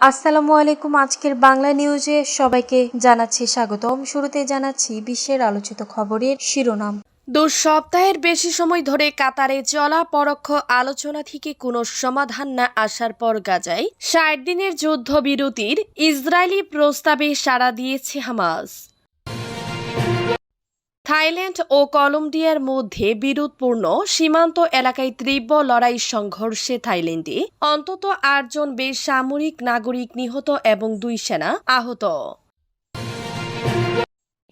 আসসালামু আলাইকুম। আজকের বাংলা নিউজে সবাইকে জানাচ্ছি স্বাগতম। শুরুতে জানাচ্ছি বিশ্বের আলোচিত খবরের শিরোনাম। দু সপ্তাহের বেশি সময় ধরে কাতারে চলা পরোক্ষ আলোচনা থেকে কোনো সমাধান না আসার পর গাজায় ষাট দিনের যুদ্ধবিরতির ইসরায়েলি প্রস্তাবে সাড়া দিয়েছে হামাস। থাইল্যান্ড ও কলম্বিয়ার মধ্যে বিরোধপূর্ণ সীমান্ত এলাকায় তীব্র লড়াই সংঘর্ষে থাইল্যান্ডে অন্তত আটজন বেসামরিক নাগরিক নিহত এবং দুই সেনা আহত।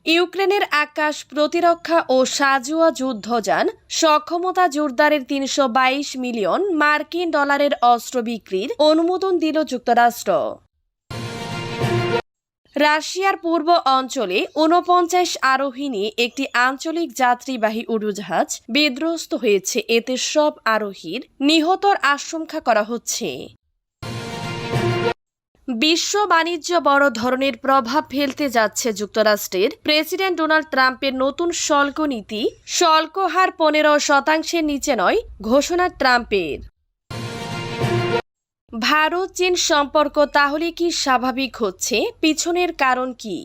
ইউক্রেনের আকাশ প্রতিরক্ষা ও সাজুয়া যুদ্ধযান সক্ষমতা জোরদারের তিনশো বাইশ মিলিয়ন মার্কিন ডলারের অস্ত্র বিক্রির অনুমোদন দিল যুক্তরাষ্ট্র। রাশিয়ার পূর্ব অঞ্চলে ঊনপঞ্চাশ আরোহী নিয়ে একটি আঞ্চলিক যাত্রীবাহী উড়োজাহাজ বিধ্বস্ত হয়েছে। এতে সব আরোহীর নিহতর আশঙ্কা করা হচ্ছে। বিশ্ব বাণিজ্য বড় ধরনের প্রভাব ফেলতে যাচ্ছে যুক্তরাষ্ট্রের। প্রেসিডেন্ট ডোনাল্ড ট্রাম্পের নতুন শুল্ক নীতি শুল্ক হার পনেরো শতাংশের নিচে নয়, ঘোষণা ট্রাম্পের। ভারত চীন সম্পর্ক তাহলে কি স্বাভাবিক হচ্ছে? পিছনের কারণ কি?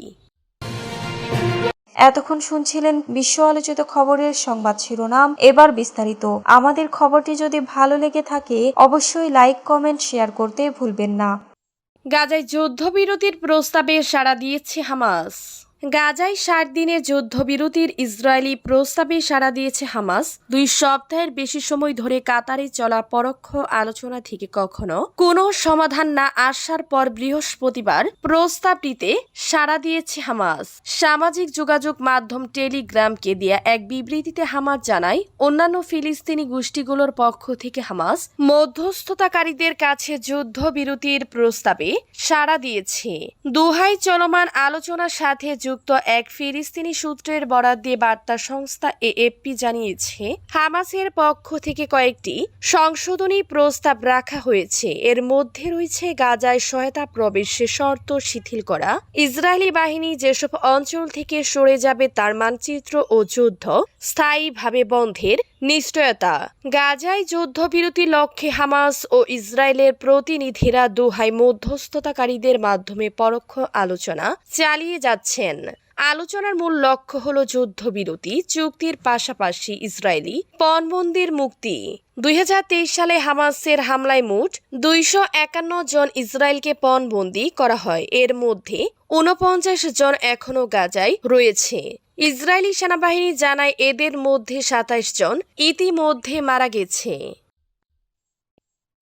এতক্ষণ শুনছিলেন বিশ্ব আলোচিত খবরের সংবাদ শিরোনাম। এবার বিস্তারিত। আমাদের খবরটি যদি ভালো লেগে থাকে অবশ্যই লাইক কমেন্ট শেয়ার করতে ভুলবেন না। গাজায় যুদ্ধবিরতির প্রস্তাবে সাড়া দিয়েছে হামাস। গাজায় ষাট দিনের যুদ্ধবিরতির ইসরায়েলি প্রস্তাবে সাড়া দিয়েছে হামাস। দুই সপ্তাহের বেশি সময় ধরে কাতারে চলা পরোক্ষ আলোচনা থেকে কখনো কোনো সমাধান না আসার পর বৃহস্পতিবার প্রস্তাবটিতে সাড়া দিয়েছে হামাস। সামাজিক যোগাযোগ মাধ্যম টেলিগ্রামকে দেয়া এক বিবৃতিতে হামাস জানায়, অন্যান্য ফিলিস্তিনি গোষ্ঠীগুলোর পক্ষ থেকে হামাস মধ্যস্থতাকারীদের কাছে যুদ্ধবিরতির প্রস্তাবে সাড়া দিয়েছে। দুহাই চলমান আলোচনার সাথে যুক্ত এক ফিলিস্তিনি সূত্রের বরাদ দিয়ে বার্তা সংস্থা এএফপি জানিয়েছে, হামাসের পক্ষ থেকে কয়েকটি সংশোধনী প্রস্তাব রাখা হয়েছে। এর মধ্যে রয়েছে গাজায় সহায়তা প্রবেশে শর্ত শিথিল করা, ইসরায়েলি বাহিনী যেসব অঞ্চল থেকে সরে যাবে তার মানচিত্র ও যুদ্ধ স্থায়ীভাবে বন্ধের নিশ্চয়তা। গাজায় যুদ্ধবিরতি লক্ষ্যে হামাস ও ইসরায়েলের প্রতিনিধিরা দোহায় মধ্যস্থতাকারীদের মাধ্যমে পরোক্ষ আলোচনা চালিয়ে যাচ্ছেন। আলোচনার মূল লক্ষ্য হল যুদ্ধবিরতি, চুক্তির পাশাপাশি ইসরায়েলি পণবন্দির মুক্তি। দুই হাজার তেইশ সালে হামাসের হামলায় মোট দুইশো একান্ন জন ইসরায়েলকে পণবন্দি করা হয়। এর মধ্যে ঊনপঞ্চাশ জন এখনও গাজায় রয়েছে। ইসরায়েলি সেনাবাহিনী জানায় এদের মধ্যে সাতাইশ জন ইতিমধ্যে মারা গেছে।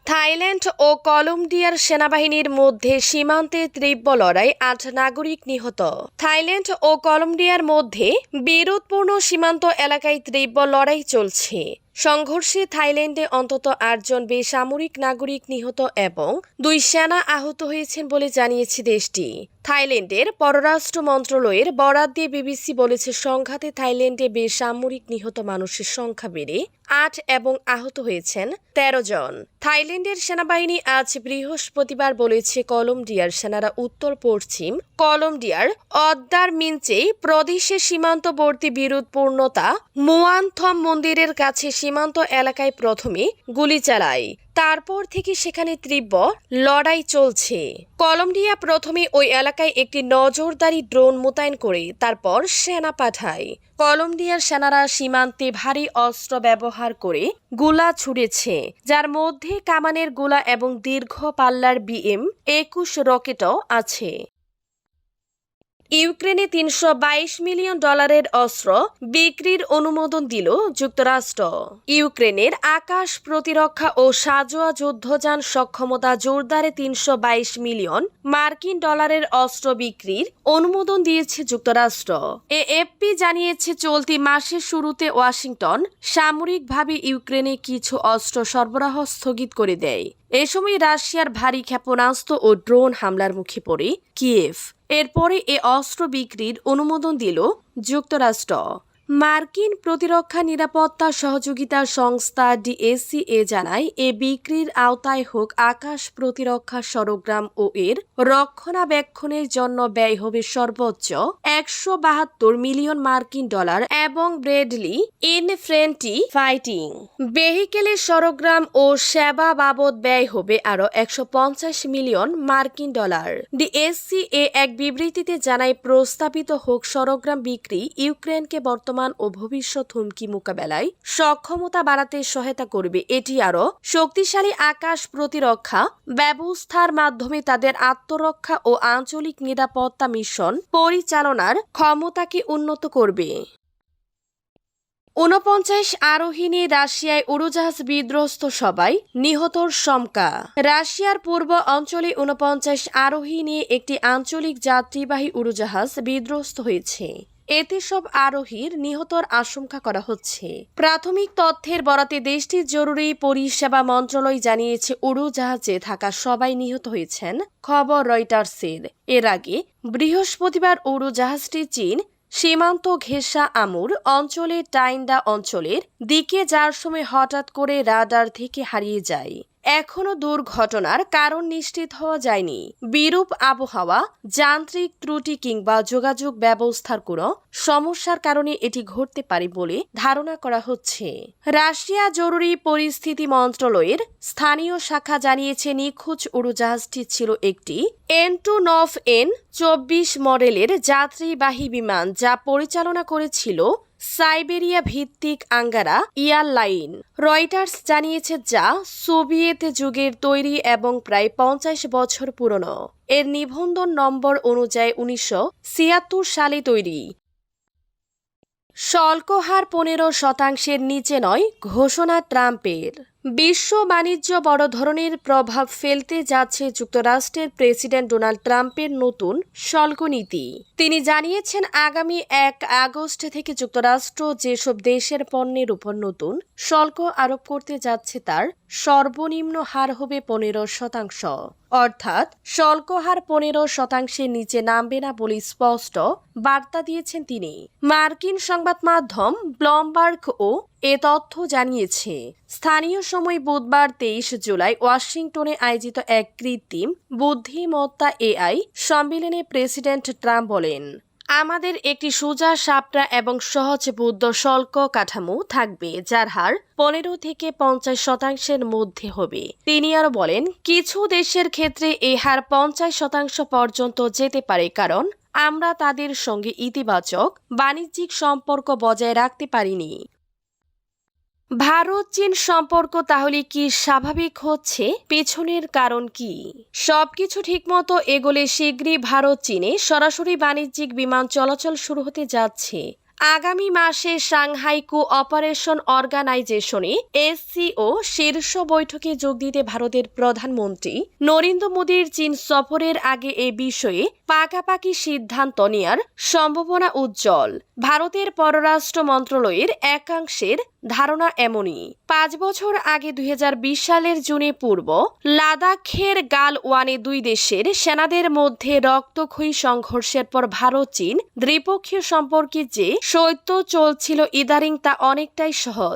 থাইল্যান্ড ও কলম্বিয়ার সেনাবাহিনীর মধ্যে সীমান্তে তীব্র লড়াই আট নাগরিক নিহত। থাইল্যান্ড ও কলম্বিয়ার মধ্যে বিরোধপূর্ণ সীমান্ত এলাকায় তীব্র লড়াই চলছে। সংঘর্ষে থাইল্যান্ডে অন্তত আটজন বেসামরিক নাগরিক নিহত এবং দুই সেনা আহত হয়েছেন বলে জানিয়েছে দেশটি। থাইল্যান্ডের পররাষ্ট্র মন্ত্রণালয়ের বরাদ দিয়ে বিবিসি বলেছে, সংঘাতে থাইল্যান্ডে বেসামরিক নিহত মানুষের সংখ্যা বেড়ে আট এবং আহত হয়েছেন তেরো জন। থাইল্যান্ডের সেনাবাহিনী আজ বৃহস্পতিবার বলেছে, কলম্বিয়ার সেনারা উত্তর পশ্চিম কলম্বিয়ার অদ্দার মিঞ্চে প্রদেশে সীমান্তবর্তী বিরোধপূর্ণতা মুয়ানথম মন্দিরের কাছে সীমান্ত এলাকায় প্রথমে গুলি চালায়। তারপর থেকে সেখানে তীব্র লড়াই চলছে। কলম্বিয়া প্রথমে ওই এলাকায় একটি নজরদারি ড্রোন মোতায়েন করে তারপর সেনা পাঠায়। কলম্বিয়ার সেনারা সীমান্তে ভারী অস্ত্র ব্যবহার করে গোলা ছুড়েছে, যার মধ্যে কামানের গোলা এবং দীর্ঘ পাল্লার বিএম একুশ রকেটও আছে। ইউক্রেনে তিনশো বাইশ মিলিয়ন ডলারের অস্ত্র বিক্রির অনুমোদন দিল যুক্তরাষ্ট্র। ইউক্রেনের আকাশ প্রতিরক্ষা ও সাজোয়া যুদ্ধযান সক্ষমতা জোরদারে তিনশো বাইশ মিলিয়ন মার্কিন ডলারের অস্ত্র বিক্রির অনুমোদন দিয়েছে যুক্তরাষ্ট্র। এএফপি জানিয়েছে, চলতি মাসের শুরুতে ওয়াশিংটন সামরিকভাবে ইউক্রেনে কিছু অস্ত্র সরবরাহ স্থগিত করে দেয়। এ সময় রাশিয়ার ভারী ক্ষেপণাস্ত্র ও ড্রোন হামলার মুখে পড়ে কিয়েভ। এরপরে এ অস্ত্র বিক্রির অনুমোদন দিল যুক্তরাষ্ট্র। মার্কিন প্রতিরক্ষা নিরাপত্তা সহযোগিতা সংস্থা ডিএসসিএ জানায়, এ বিক্রির আওতায় হোক আকাশ প্রতিরক্ষা সরগ্রাম ও এর রক্ষণাবেক্ষণের জন্য ব্যয় হবে সর্বোচ্চ একশো বাহাত্তর মিলিয়ন মার্কিন ডলার এবং ব্রেডলি ইনফ্রেন্টি ফাইটিং। ভেহিকেলের সরগ্রাম ও সেবা বাবদ ব্যয় হবে আরও একশো পঞ্চাশ মিলিয়ন মার্কিন ডলার। ডিএসসিএ এক বিবৃতিতে জানায়, প্রস্তাবিত হোক সরগ্রাম বিক্রি ইউক্রেনকে বর্তমান ও ভবিষ্যৎ হুমকি মোকাবেলায় সক্ষমতা বাড়াতে সহায়তা করবে এটি আরও। শক্তিশালী আকাশ প্রতিরক্ষা ব্যবস্থার মাধ্যমে তাদের আত্মরক্ষা ও আঞ্চলিক নিরাপত্তা মিশন পরিচালনার ক্ষমতাকে উন্নত করবে। ঊনপঞ্চাশ আরোহী নিয়ে রাশিয়ায় উড়োজাহাজ বিধ্বস্ত সবাই নিহতর শঙ্কা। রাশিয়ার পূর্ব অঞ্চলে ঊনপঞ্চাশ আরোহী নিয়ে একটি আঞ্চলিক যাত্রীবাহী উড়োজাহাজ বিধ্বস্ত হয়েছে। এতে সব আরোহীর নিহতর আশঙ্কা করা হচ্ছে। প্রাথমিক তথ্যের বরাতে দেশটির জরুরি পরিষেবা মন্ত্রণালয় জানিয়েছে, উড়োজাহাজে থাকা সবাই নিহত হয়েছেন, খবর রয়টার্সের। এর আগে বৃহস্পতিবার উড়োজাহাজটি চীন সীমান্ত ঘেঁষা আমুর অঞ্চলের টাইন্ডা অঞ্চলের দিকে যার সময় হঠাৎ করে রাডার থেকে হারিয়ে যায়। এখনও দুর্ঘটনার কারণ নিশ্চিত হওয়া যায়নি। বিরূপ আবহাওয়া, যান্ত্রিক ত্রুটি কিংবা যোগাযোগ ব্যবস্থার কোনো সমস্যার কারণে এটি ঘটতে পারে বলে ধারণা করা হচ্ছে। রাশিয়া জরুরি পরিস্থিতি মন্ত্রণালয়ের স্থানীয় শাখা জানিয়েছে, নিখোঁজ উড়োজাহাজটি ছিল একটি এন টু নফ এন চব্বিশ মডেলের যাত্রীবাহী বিমান যা পরিচালনা করেছিল সাইবেরিয়া ভিত্তিক আঙ্গারা এয়ারলাইন রয়টার্স জানিয়েছে যা সোভিয়েত যুগের তৈরি এবং প্রায় পঞ্চাশ বছর পুরনো। এর নিবন্ধন নম্বর অনুযায়ী উনিশশো ছিয়াত্তর সালে তৈরি। শুল্ক হার পনেরো শতাংশের নিচে নয়, ঘোষণা ট্রাম্পের। বিশ্ব বাণিজ্য বড় ধরনের প্রভাব ফেলতে যাচ্ছে যুক্তরাষ্ট্রের প্রেসিডেন্ট ডোনাল্ড ট্রাম্পের নতুন শুল্ক নীতি তিনি জানিয়েছেন, আগামী এক আগস্ট থেকে যুক্তরাষ্ট্র যেসব দেশের পণ্যের উপর নতুন শুল্ক আরোপ করতে যাচ্ছে, তার সর্বনিম্ন হার হবে পনেরো শতাংশ। অর্থাৎ, শুল্ক হার পনেরো শতাংশের নিচে নামবে না বলে স্পষ্ট বার্তা দিয়েছেন তিনি। মার্কিন সংবাদ মাধ্যম ব্লমবার্গ ও এ তথ্য জানিয়েছে, স্থানীয় সময় বুধবার তেইশ জুলাই ওয়াশিংটনে আয়োজিত এক কৃত্রিম বুদ্ধিমত্তা এআই সম্মেলনে প্রেসিডেন্ট ট্রাম্প বলেন আমাদের একটি সোজা সাপটা এবং সহজ বুদ্ধ শুল্ক কাঠামো থাকবে, যার হার পনেরো থেকে পঞ্চাশ শতাংশের মধ্যে হবে। তিনি আরও বলেন, কিছু দেশের ক্ষেত্রে এই হার পঞ্চাশ শতাংশ পর্যন্ত যেতে পারে, কারণ আমরা তাদের সঙ্গে ইতিবাচক বাণিজ্যিক সম্পর্ক বজায় রাখতে পারিনি। ভারত, চীন সম্পর্ক তাহলে কি স্বাভাবিক হচ্ছে? পেছনের কারণ কি? সবকিছু ঠিকমতো এগোলে শীঘ্রই ভারত, চীনে সরাসরি বাণিজ্যিক বিমান চলাচল শুরু হতে যাচ্ছে। আগামী মাসে সাংহাই কো অপারেশন অর্গানাইজেশনে এসসিও শীর্ষ বৈঠকে যোগ দিতে ভারতের প্রধানমন্ত্রী নরেন্দ্র মোদীর চীন সফরের আগে এ বিষয়ে পাকাপাকি সিদ্ধান্ত নেয়ার সম্ভাবনা উজ্জ্বল। ভারতের পররাষ্ট্র মন্ত্রণালয়ের একাংশের ধারণা এমনই। পাঁচ বছর আগে দুই হাজার বিশ সালের জুনে পূর্ব, লাদাখের গাল ওয়ানে দুই দেশের সেনাদের মধ্যে রক্তক্ষয়ী সংঘর্ষের পর ভারত, চীন দ্বিপক্ষীয় সম্পর্কে যে সৈত্য চলছিল ইদারিং তা অনেকটাই সহজ।